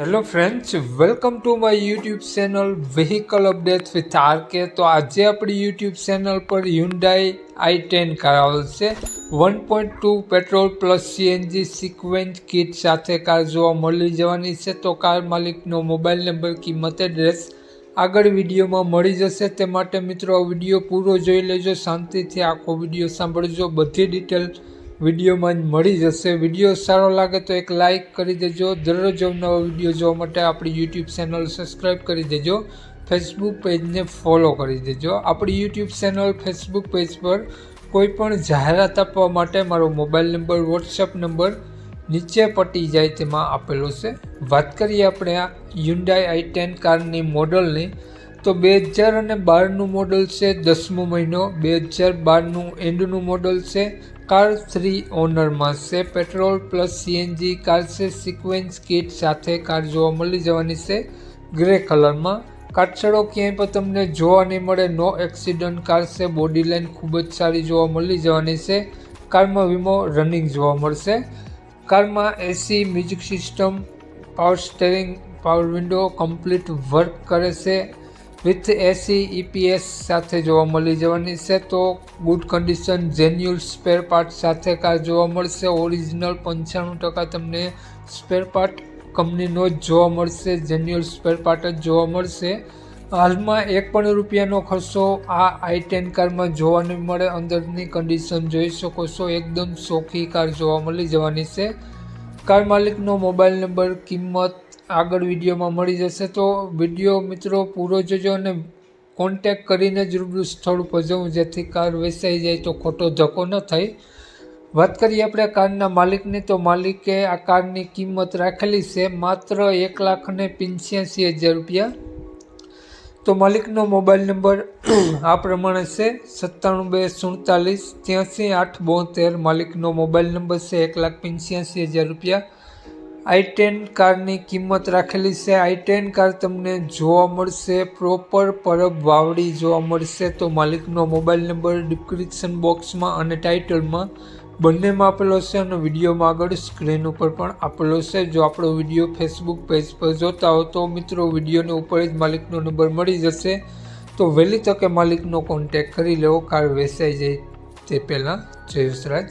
Hello friends welcome to my YouTube channel vehicle update with RK તો આજે આપણી YouTube channel પર Hyundai i ten car આવેલ છે one point two petrol plus CNG sequence kit સાથે car જોવા મળી જવાની છે. તો કાર માલિકનો મોબાઈલ નંબર કિંમત એડ્રેસ આગળ વિડીયોમાં મળી જશે. તે માટે મિત્રો, આ વીડિયો પૂરો જોઈ લેજો. શાંતિથી આખો વીડિયો સાંભળજો. બધી ડિટેલ વિડીયોમાં જ મળી જશે. વીડિયો સારો લાગે તો એક લાઇક કરી દેજો. દરરોજ નવો વીડિયો જોવા માટે આપણી યુટ્યુબ ચેનલ સબસ્ક્રાઈબ કરી દેજો. ફેસબુક પેજને ફોલો કરી દેજો. આપણી યુટ્યુબ ચેનલ ફેસબુક પેજ પર કોઈ પણ જાહેરાત આપવા માટે મારો મોબાઈલ નંબર વોટ્સઅપ નંબર નીચે પટી જાય તેમાં આપેલો છે. વાત કરીએ આપણે આ યુન્ડાઈ આઈ ટેન કારની મોડલની તો બે હજાર અને બારનું મોડલ છે, દસમો મહિનો. બે હજાર બારનું એન્ડનું મોડલ છે કાર થ્રી ઓનરમાં છે. પેટ્રોલ પ્લસ સીએનજી કાર છે સિક્વન્સ કિટ સાથે કાર જોવા મળી જવાની છે. ગ્રે કલરમાં કાટછડો ક્યાંય પણ તમને જોવા નહીં મળે નો એક્સિડન્ટ કાર છે બોડી લાઇન ખૂબ જ સારી જોવા મળી જવાની છે. કારમાં વીમો રનિંગ જોવા મળશે. કારમાં AC music system power steering power window complete work કરે છે. વિથ એસી ઈપીએસ સાથે જોવા મળી જવાની છે, તો good condition genuine spare part સાથે કાર જોવા મળશે. ઓરિજિનલ પંચાણું ટકા તમને સ્પેર પાર્ટ કંપનીનો જ જોવા મળશે જેન્યુઅલ સ્પેર પાર્ટ જ જોવા મળશે. હાલમાં એક પણ રૂપિયાનો ખર્ચો આ આઈ ટેન કારમાં જોવા નહીં મળે, અંદરની કન્ડિશન જોઈ શકો છો. એકદમ સોખી કાર જોવા મળી જવાની છે. કાર માલિકનો મોબાઈલ નંબર કિંમત આગળ વિડીયોમાં મળી જશે. તો વીડિયો મિત્રો પૂરો જોજો અને કોન્ટેક કરીને જ રૂબરૂ સ્થળ ઉપર જવું, જેથી કાર વેચાઈ જાય તો ખોટો ધક્કો ન થાય. વાત કરીએ આપણે કારના માલિકની, તો માલિકે આ કારની કિંમત રાખેલી છે માત્ર એક લાખ ને પંચ્યાસી હજાર રૂપિયા. તો માલિકનો મોબાઈલ નંબર આ પ્રમાણે છે સત્તાણું બે સુડતાલીસ ત્યાંસી આઠ બોતેર. માલિકનો મોબાઈલ નંબર છે એક લાખ પંચ્યાસી હજાર રૂપિયા. આઈ ટેન કારની કિંમત રાખેલી છે. આઈ ટેન કાર તમને જોવા મળશે. પ્રોપર પરબ વાવડી જોવા મળશે. તો માલિકનો મોબાઈલ નંબર ડિસ્ક્રિપ્શન બોક્સમાં અને ટાઇટલમાં બંનેમાં આપેલો છે અને વિડીયોમાં આગળ સ્ક્રીન ઉપર પણ આપેલો છે. જો આપણો વીડિયો ફેસબુક પેજ પર જોતા હો તો મિત્રો વિડીયોની ઉપર જ માલિકનો નંબર મળી જશે. તો વહેલી તકે માલિકનો કોન્ટેક કરી લેવો. કાર વેચાઈ જાય તે પહેલાં જયેશ રાજ